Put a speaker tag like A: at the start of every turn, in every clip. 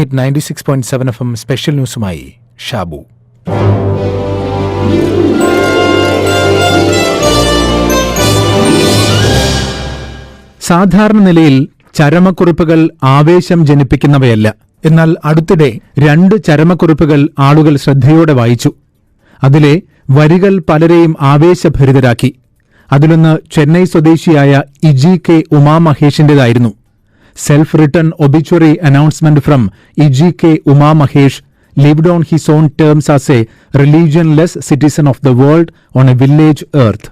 A: Hit ninety six point seven F M special ന്യൂസുമായി Shabu.
B: സാധാരണ നിലയിൽ ചരമക്കുറിപ്പുകൾ ആവേശം ജനിപ്പിക്കുന്നവയല്ല. എന്നാൽ അടുത്തിടെ രണ്ട് ചരമക്കുറിപ്പുകൾ ആളുകൾ ശ്രദ്ധയോടെ വായിച്ചു. അതിലെ വരികൾ പലരെയും ആവേശഭരിതരാക്കി. അതിലൊന്ന് ചെന്നൈ സ്വദേശിയായ E G K Uma written obituary announcement from E G K Uma Mahesh lived on his own terms as a religionless citizen of the world on a village earth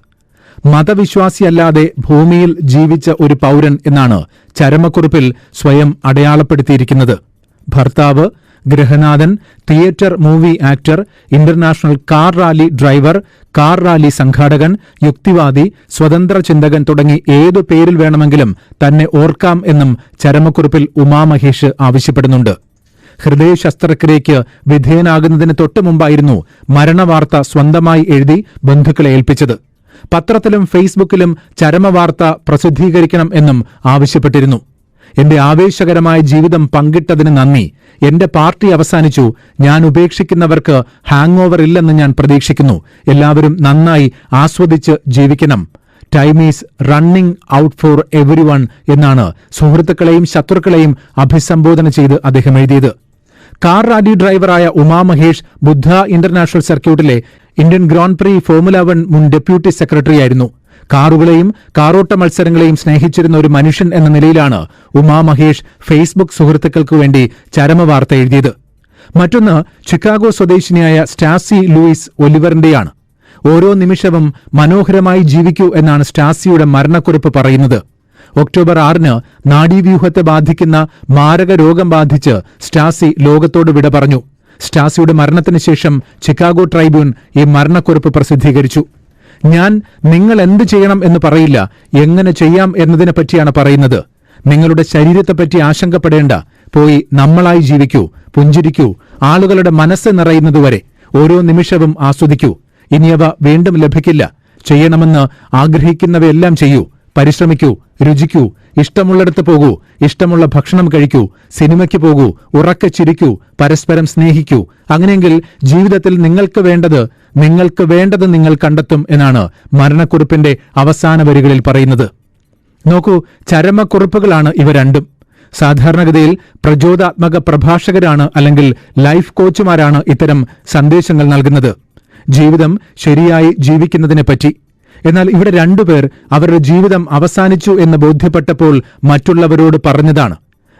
B: മതവിശ്വാസിയല്ലാതെ ഭൂമിയിൽ ജീവിച്ച ഒരു പൗരൻ എന്നാണ് ചരമക്കുറിപ്പിൽ സ്വയം അടയാളപ്പെടുത്തിയിരിക്കുന്നത്. ഭർത്താവ് ഗൃഹനാഥൻ theatre movie actor international car rally driver car rally സംഘാടകൻ യുക്തിവാദി സ്വതന്ത്ര ചിന്തകൻ തുടങ്ങി ഏതു പേരിൽ വേണമെങ്കിലും തന്നെ ഓർക്കാം എന്നും ചരമക്കുറിപ്പിൽ ഉമാമഹേഷ് ആവശ്യപ്പെടുന്നുണ്ട്. ഹൃദയ ശസ്ത്രക്രിയയ്ക്ക് വിധേയനാകുന്നതിന് തൊട്ടു മുമ്പായിരുന്നു മരണവാർത്ത സ്വന്തമായി എഴുതി ബന്ധുക്കളെ ഏൽപ്പിച്ചത്. പത്രത്തിലും ഫേസ്ബുക്കിലും ചരമവാർത്ത പ്രസിദ്ധീകരിക്കണം എന്നും ആവശ്യപ്പെട്ടിരുന്നു. എന്റെ ആവേശകരമായ ജീവിതം പങ്കിട്ടതിന് നന്ദി. എന്റെ പാർട്ടി അവസാനിച്ചു. ഞാൻ ഉപേക്ഷിക്കുന്നവർക്ക് ഹാങ് ഓവർ ഇല്ലെന്ന് ഞാൻ പ്രതീക്ഷിക്കുന്നു. എല്ലാവരും നന്നായി ആസ്വദിച്ച് ജീവിക്കണം. Time is running out for everyone എന്നാണ് സുഹൃത്തുക്കളെയും ശത്രുക്കളെയും അഭിസംബോധന ചെയ്ത് അദ്ദേഹം എഴുതിയത്. കാർ റാലി ഡ്രൈവറായ ഉമാ മഹേഷ് ബുദ്ധ ഇന്റർനാഷണൽ സർക്യൂട്ടിലെ Indian grand prix formula one മുൻ ഡെപ്യൂട്ടി സെക്രട്ടറിയായിരുന്നു. കാറുകളെയും കാറോട്ട മത്സരങ്ങളെയും സ്നേഹിച്ചിരുന്ന ഒരു മനുഷ്യൻ എന്ന നിലയിലാണ് ഉമാ മഹേഷ് ഫേസ്ബുക്ക് സുഹൃത്തുക്കൾക്കു വേണ്ടി ചരമവാർത്ത എഴുതിയത്. മറ്റൊന്ന് ചിക്കാഗോ സ്വദേശിനിയായ സ്റ്റാസി ലൂയിസ് ഒലിവറിന്റെയാണ്. ഓരോ നിമിഷവും മനോഹരമായി ജീവിക്കൂ എന്നാണ് സ്റ്റാസിയുടെ മരണക്കുറിപ്പ് പറയുന്നത്. ഒക്ടോബർ ആറിന് നാഡീവ്യൂഹത്തെ ബാധിക്കുന്ന മാരക രോഗം ബാധിച്ച് സ്റ്റാസി ലോകത്തോട് വിട പറഞ്ഞു. സ്റ്റാസിയുടെ മരണത്തിന് ശേഷം ചിക്കാഗോ ട്രൈബ്യൂൺ ഈ മരണക്കുറിപ്പ് പ്രസിദ്ധീകരിച്ചു. ഞാൻ നിങ്ങൾ എന്ത് ചെയ്യണം എന്ന് പറയില്ല. എങ്ങനെ ചെയ്യാം എന്നതിനെ പറ്റിയാണ് പറയുന്നത്. നിങ്ങളുടെ ശരീരത്തെപ്പറ്റി ആശങ്കപ്പെടേണ്ട. പോയി നമ്മളായി ജീവിക്കൂ പുഞ്ചിരിക്കൂ ആളുകളുടെ മനസ്സ് നിറയുന്നതുവരെ ഓരോ നിമിഷവും ആസ്വദിക്കൂ. ഇനിയവ വീണ്ടും ലഭിക്കില്ല. ചെയ്യണമെന്ന് ആഗ്രഹിക്കുന്നവയെല്ലാം ചെയ്യൂ. പരിശ്രമിക്കൂ രുചിക്കൂ ഇഷ്ടമുള്ളിടത്ത് പോകൂ ഇഷ്ടമുള്ള ഭക്ഷണം കഴിക്കൂ സിനിമയ്ക്ക് പോകൂ ഉറക്കെ ചിരിക്കൂ പരസ്പരം സ്നേഹിക്കൂ. അങ്ങനെയെങ്കിൽ ജീവിതത്തിൽ നിങ്ങൾക്ക് വേണ്ടത് നിങ്ങൾക്ക് വേണ്ടത് നിങ്ങൾ കണ്ടെത്തും എന്നാണ് മരണക്കുറിപ്പിന്റെ അവസാന വരികളിൽ പറയുന്നത്. നോക്കൂ ചരമക്കുറിപ്പുകളാണ് ഇവ രണ്ടും. സാധാരണഗതിയിൽ പ്രചോദാത്മക പ്രഭാഷകരാണ് അല്ലെങ്കിൽ ലൈഫ് കോച്ചുമാരാണ് ഇത്തരം സന്ദേശങ്ങൾ നൽകുന്നത്. ജീവിതം ശരിയായി ജീവിക്കുന്നതിനെപ്പറ്റി എന്നാൽ ഇവിടെ രണ്ടുപേർ അവരുടെ ജീവിതം അവസാനിച്ചു എന്ന് ബോധ്യപ്പെട്ടപ്പോൾ മറ്റുള്ളവരോട് പറഞ്ഞതാണ്.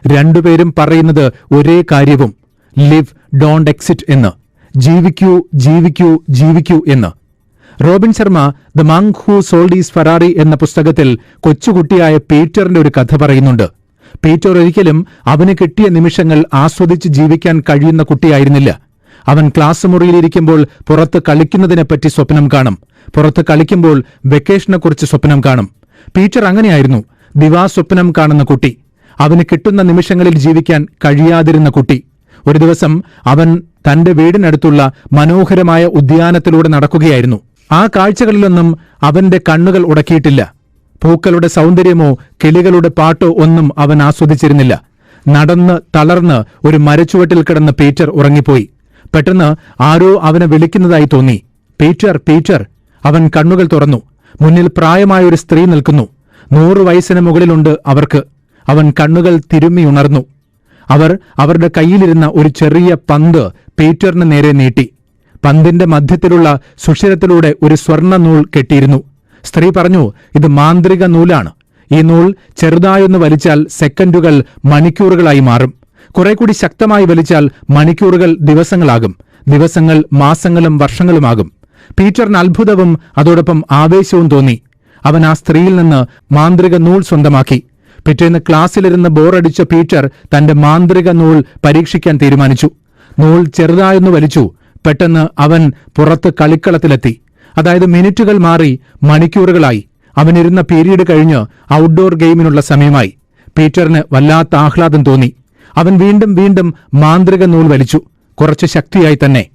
B: രണ്ടുപേരും പറയുന്നത് ഒരേ കാര്യവും ലിവ് ഡോണ്ട് എക്സിറ്റ് എന്ന്. ജീവിക്കൂ ജീവിക്കൂ ജീവിക്കൂ എന്ന്. Robin Sharma the monk who sold his Ferrari എന്ന പുസ്തകത്തിൽ കൊച്ചുകുട്ടിയായ പീറ്ററിന്റെ ഒരു കഥ പറയുന്നുണ്ട്. പീറ്റർ ഒരിക്കലും അവന് കിട്ടിയ നിമിഷങ്ങൾ ആസ്വദിച്ച് ജീവിക്കാൻ കഴിയുന്ന കുട്ടിയായിരുന്നില്ല. അവൻ ക്ലാസ് മുറിയിലിരിക്കുമ്പോൾ പുറത്ത് കളിക്കുന്നതിനെപ്പറ്റി സ്വപ്നം കാണും. പുറത്ത് കളിക്കുമ്പോൾ വെക്കേഷനെക്കുറിച്ച് സ്വപ്നം കാണും. പീറ്റർ അങ്ങനെയായിരുന്നു. ദിവാ സ്വപ്നം കാണുന്ന കുട്ടി. അവന് കിട്ടുന്ന നിമിഷങ്ങളിൽ ജീവിക്കാൻ കഴിയാതിരുന്ന കുട്ടി. ഒരു ദിവസം അവൻ തന്റെ വീടിനടുത്തുള്ള മനോഹരമായ ഉദ്യാനത്തിലൂടെ നടക്കുകയായിരുന്നു. ആ കാഴ്ചകളിലൊന്നും അവന്റെ കണ്ണുകൾ ഉടക്കിയിട്ടില്ല. പൂക്കളുടെ സൗന്ദര്യമോ കിളികളുടെ പാട്ടോ ഒന്നും അവൻ ആസ്വദിച്ചിരുന്നില്ല. നടന്ന് തളർന്ന് ഒരു മരച്ചുവട്ടിൽ കിടന്ന് പീറ്റർ ഉറങ്ങിപ്പോയി. പെട്ടെന്ന് ആരോ അവനെ വിളിക്കുന്നതായി തോന്നി. പീറ്റർ പീറ്റർ അവൻ കണ്ണുകൾ തുറന്നു. മുന്നിൽ പ്രായമായ ഒരു സ്ത്രീ നിൽക്കുന്നു. നൂറു വയസ്സിന് മുകളിലുണ്ട് അവർക്ക്. അവൻ കണ്ണുകൾ തിരുമ്മി ഉണർന്നു. അവർ അവരുടെ കയ്യിലിരുന്ന ഒരു ചെറിയ പന്ത് പീറ്ററിന് നേരെ നീട്ടി. പന്തിന്റെ മധ്യത്തിലുള്ള സുഷിരത്തിലൂടെ ഒരു സ്വർണ നൂൽ കെട്ടിയിരുന്നു. സ്ത്രീ പറഞ്ഞു ഇത് മാന്ത്രിക നൂലാണ്. ഈ നൂൽ ചെറുതായൊന്ന് വലിച്ചാൽ സെക്കൻഡുകൾ മണിക്കൂറുകളായി മാറും. കുറെ കൂടി ശക്തമായി വലിച്ചാൽ മണിക്കൂറുകൾ ദിവസങ്ങളാകും. ദിവസങ്ങൾ മാസങ്ങളും വർഷങ്ങളുമാകും. പീറ്ററിന് അത്ഭുതവും അതോടൊപ്പം ആവേശവും തോന്നി. അവൻ ആ സ്ത്രീയിൽ നിന്ന് മാന്ത്രിക നൂൽ സ്വന്തമാക്കി. പിറ്റേന്ന് ക്ലാസ്സിലിരുന്ന് ബോറടിച്ച പീറ്റർ തന്റെ മാന്ത്രിക നൂൽ പരീക്ഷിക്കാൻ തീരുമാനിച്ചു. നൂൽ ചെറുതായൊന്ന് വലിച്ചു. പെട്ടെന്ന് അവൻ പുറത്ത് കളിക്കളത്തിലെത്തി. അതായത് മിനിറ്റുകൾ മാറി മണിക്കൂറുകളായി. അവനിരുന്ന പീരീഡ് കഴിഞ്ഞ് ഔട്ട്ഡോർ ഗെയിമിനുള്ള സമയമായി. പീറ്ററിന് വല്ലാത്ത ആഹ്ലാദം തോന്നി. അവൻ വീണ്ടും വീണ്ടും മാന്ത്രിക നൂൽ വലിച്ചു. കുറച്ച് ശക്തിയായി തന്നെ.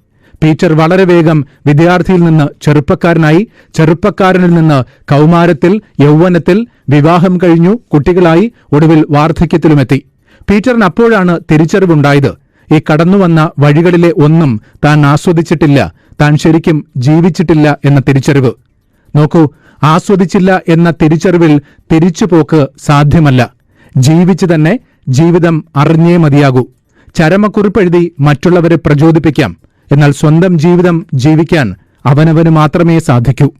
B: പീറ്റർ വളരെ വേഗം വിദ്യാർത്ഥിയിൽ നിന്ന് ചെറുപ്പക്കാരനായി ചെറുപ്പക്കാരനിൽ നിന്ന് കൗമാരത്തിൽ യൗവനത്തിൽ വിവാഹം കഴിഞ്ഞു കുട്ടികളായി ഒടുവിൽ വാർദ്ധക്യത്തിലുമെത്തി. പീറ്ററിന് അപ്പോഴാണ് തിരിച്ചറിവുണ്ടായത്. ഈ കടന്നുവന്ന വഴികളിലെ ഒന്നും താൻ ആസ്വദിച്ചിട്ടില്ല താൻ ശരിക്കും ജീവിച്ചിട്ടില്ല എന്ന തിരിച്ചറിവ്. നോക്കൂ ആസ്വദിച്ചില്ല എന്ന തിരിച്ചറിവിൽ തിരിച്ചുപോക്ക് സാധ്യമല്ല. ജീവിച്ചു തന്നെ ജീവിതം അറിഞ്ഞേ മതിയാകൂ. ചരമക്കുറിപ്പെഴുതി മറ്റുള്ളവരെ പ്രചോദിപ്പിക്കാം. എന്നാൽ സ്വന്തം ജീവിതം ജീവിക്കാൻ അവനവന് മാത്രമേ സാധിക്കൂ.